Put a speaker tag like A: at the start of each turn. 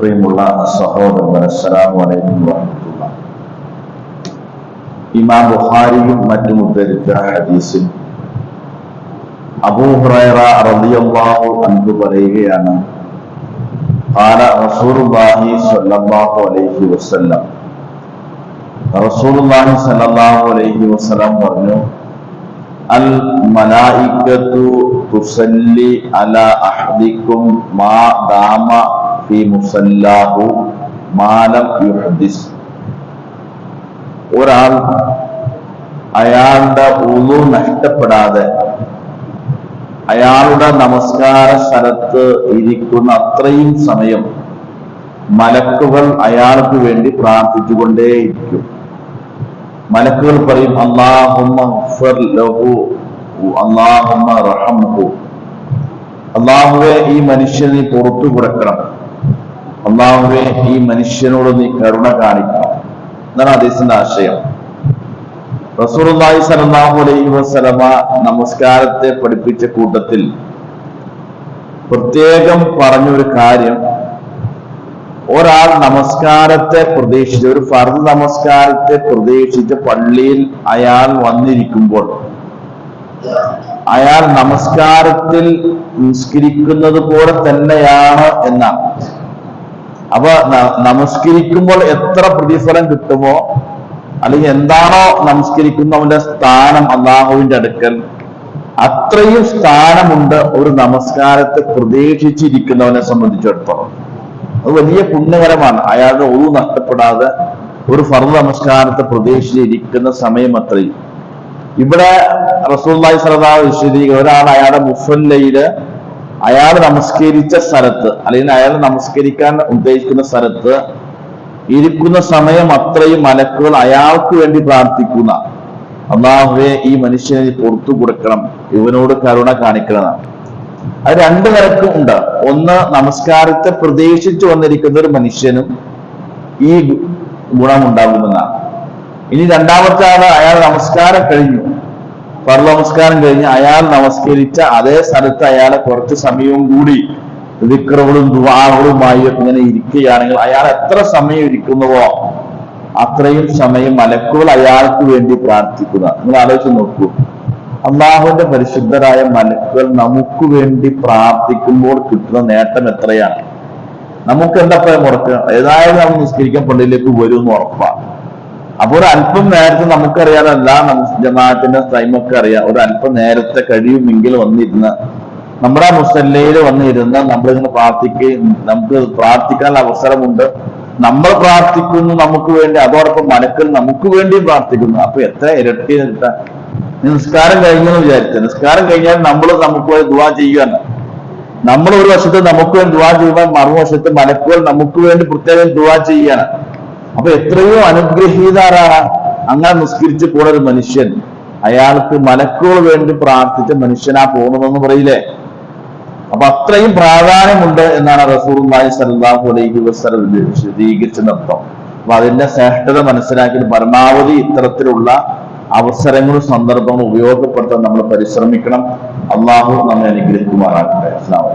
A: പ്രിയമുള്ള സഹോദരൻ അസ്സലാമു അലൈക്കും വറഹ്മത്തുള്ളാഹി ഇമാം ബുഖാരിയും മറ്റും ഉദ്ധരിച്ച ഹദീസിൽ അബൂ ഹുറൈറ റളിയല്ലാഹു അൻഹു പറയുകയാണ് قال رسول الله صلى الله عليه وسلم رسول الله صلى الله عليه وسلم പറഞ്ഞു അൽ മലായിക്കത്തു തുസല്ലി അല അഹദിക്കും മാ ദാമ മാലം യുഹദിസ് ഒരാൾ അയാളുടെ ഉളു നഷ്ടപ്പെടാതെ അയാളുടെ നമസ്കാര സ്ഥലത്ത് ഇരിക്കുന്ന അത്രയും സമയം മലക്കുകൾ അയാൾക്ക് വേണ്ടി പ്രാർത്ഥിച്ചുകൊണ്ടേയിരിക്കും. മലക്കുകൾ പറയും അള്ളാഹുമ്മ അള്ളാഹുവെ ഈ മനുഷ്യനെ പുറത്തു കൊടുക്കണം അള്ളാഹുവെ ഈ മനുഷ്യനോട് നീ കരുണ കാണിക്കണം. എന്നാണ് അദ്ദേഹത്തിന്റെ ആശയം. റസൂർലായി സലാഹു അലൈഹി വസല്ലമ നമസ്കാരത്തെ പഠിപ്പിച്ച കൂട്ടത്തിൽ പ്രത്യേകം പറഞ്ഞൊരു കാര്യം. ഒരാൾ നമസ്കാരത്തെ പ്രതീക്ഷിച്ച് ഒരു ഫർദ് നമസ്കാരത്തെ പ്രതീക്ഷിച്ച് പള്ളിയിൽ അയാൾ വന്നിരിക്കുമ്പോൾ അയാൾ നമസ്കാരത്തിൽ നിസ്കരിക്കുന്നത് പോലെ തന്നെയാണ് എന്നാണ്. അപ്പൊ നമസ്കരിക്കുമ്പോൾ എത്ര പ്രതിഫലം കിട്ടുമോ? അല്ലെങ്കിൽ എന്താണോ നമസ്കരിക്കുന്നവന്റെ സ്ഥാനം അള്ളാഹുവിന്റെ അടുക്കൽ. അത്രയും സ്ഥാനമുണ്ട് ഒരു നമസ്കാരത്തെ പ്രതീക്ഷിച്ചിരിക്കുന്നവനെ സംബന്ധിച്ചിടത്തോളം. അത് വലിയ പുണ്യകരമാണ്. അയാളുടെ ഒഴിവ് നഷ്ടപ്പെടാതെ ഒരു ഫർദ് നമസ്കാരത്തെ പ്രതീക്ഷിച്ചിരിക്കുന്ന സമയം അത്രയും. ഇവിടെ റസൂല്ലായി സലതാ വിശദീകരിക്കുക ഒരാൾ അയാളുടെ മുസല്ലയിൽ അയാൾ നമസ്കരിച്ച സ്ഥലത്ത് അല്ലെങ്കിൽ അയാൾ നമസ്കരിക്കാൻ ഉദ്ദേശിക്കുന്ന സ്ഥലത്ത് ഇരിക്കുന്ന സമയം അത്രയും മലക്കുകൾ അയാൾക്ക് വേണ്ടി പ്രാർത്ഥിക്കുന്ന അള്ളാഹുവെ ഈ മനുഷ്യനെ പുറത്തു കൊടുക്കണം ഇവനോട് കരുണ കാണിക്കണം. അത് രണ്ടു നിരക്കും ഉണ്ട്. ഒന്ന് നമസ്കാരത്തെ പ്രതീക്ഷിച്ചു വന്നിരിക്കുന്ന ഒരു മനുഷ്യനും ഈ ഗുണമുണ്ടാകുമെന്നാണ് ഇനി രണ്ടാമത്തെ ആൾ അയാൾ നമസ്കാരം കഴിഞ്ഞു. പർവ നമസ്കാരം കഴിഞ്ഞ് അയാൾ നമസ്കരിച്ച അതേ സ്ഥലത്ത് അയാളെ കുറച്ച് സമയവും കൂടി വിക്രകളും ദുവാകളുമായി ഇങ്ങനെ ഇരിക്കുകയാണെങ്കിൽ അയാൾ എത്ര സമയം ഇരിക്കുന്നുവോ അത്രയും സമയം മലക്കുകൾ അയാൾക്ക് വേണ്ടി പ്രാർത്ഥിക്കുക. നിങ്ങൾ ആലോചിച്ച് നോക്കൂ. അള്ളാഹുവിന്റെ പരിശുദ്ധരായ മലക്കുകൾ നമുക്ക് വേണ്ടി പ്രാർത്ഥിക്കുമ്പോൾ കിട്ടുന്ന നേട്ടം എത്രയാണ്? നമുക്ക് എന്താ പറയാൻ ഉറക്കുക ഏതായാലും നമ്മൾ നിസ്കരിക്കാൻ പള്ളിയിലേക്ക് വരും എന്ന് ഉറപ്പാണ്. അപ്പൊ ഒരു അല്പം നേരത്തെ നമുക്കറിയാതല്ല നമസ് ജമാഅത്തിന്റെ ടൈമൊക്കെ അറിയാം. ഒരു അല്പം നേരത്തെ കഴിയുമെങ്കിൽ വന്നിരുന്ന നമ്മുടെ മുസല്ലയിൽ വന്നിരുന്ന നമ്മളിങ്ങനെ പ്രാർത്ഥിക്കുകയും നമുക്ക് പ്രാർത്ഥിക്കാനുള്ള അവസരമുണ്ട്. നമ്മൾ പ്രാർത്ഥിക്കുന്നു നമുക്ക് വേണ്ടി അതോടൊപ്പം മനക്കൽ നമുക്ക് വേണ്ടി പ്രാർത്ഥിക്കുന്നു. അപ്പൊ എത്ര ഇരട്ടി നിർത്ത നിസ്കാരം കഴിഞ്ഞെന്ന് വിചാരിച്ചു. നിസ്കാരം കഴിഞ്ഞാൽ നമ്മൾ നമുക്ക് വേണ്ടി ദുവാ ചെയ്യുകയാണ് നമ്മൾ ഒരു വശത്ത് നമുക്ക് വേണ്ടി ദുവാ ചെയ്യുമ്പോൾ മറുവശത്ത് മലക്കുകൾ നമുക്ക് വേണ്ടി പ്രത്യേകം ദുവാ ചെയ്യാണ് അപ്പൊ എത്രയോ അനുഗ്രഹീതാരാണ് അങ്ങനെ നിസ്കരിച്ച് പോണ ഒരു മനുഷ്യൻ. അയാൾക്ക് മലക്കുകൾ വേണ്ടി പ്രാർത്ഥിച്ച മനുഷ്യനാ പോകുന്നതെന്ന് പറയില്ലേ? അപ്പൊ അത്രയും പ്രാധാന്യമുണ്ട് എന്നാണ് റസൂർലായി സല്ലാഹു അലൈഹി വസ്ലം വിശദീകരിച്ചതർത്ഥം അപ്പൊ അതിന്റെ ശ്രേഷ്ഠത മനസ്സിലാക്കി പരമാവധി ഇത്തരത്തിലുള്ള അവസരങ്ങളും സന്ദർഭങ്ങളും ഉപയോഗപ്പെടുത്താൻ നമ്മൾ പരിശ്രമിക്കണം. അള്ളാഹു നമ്മെ അനുഗ്രഹിക്കുമാറാകട്ടെ. അസ്ലാം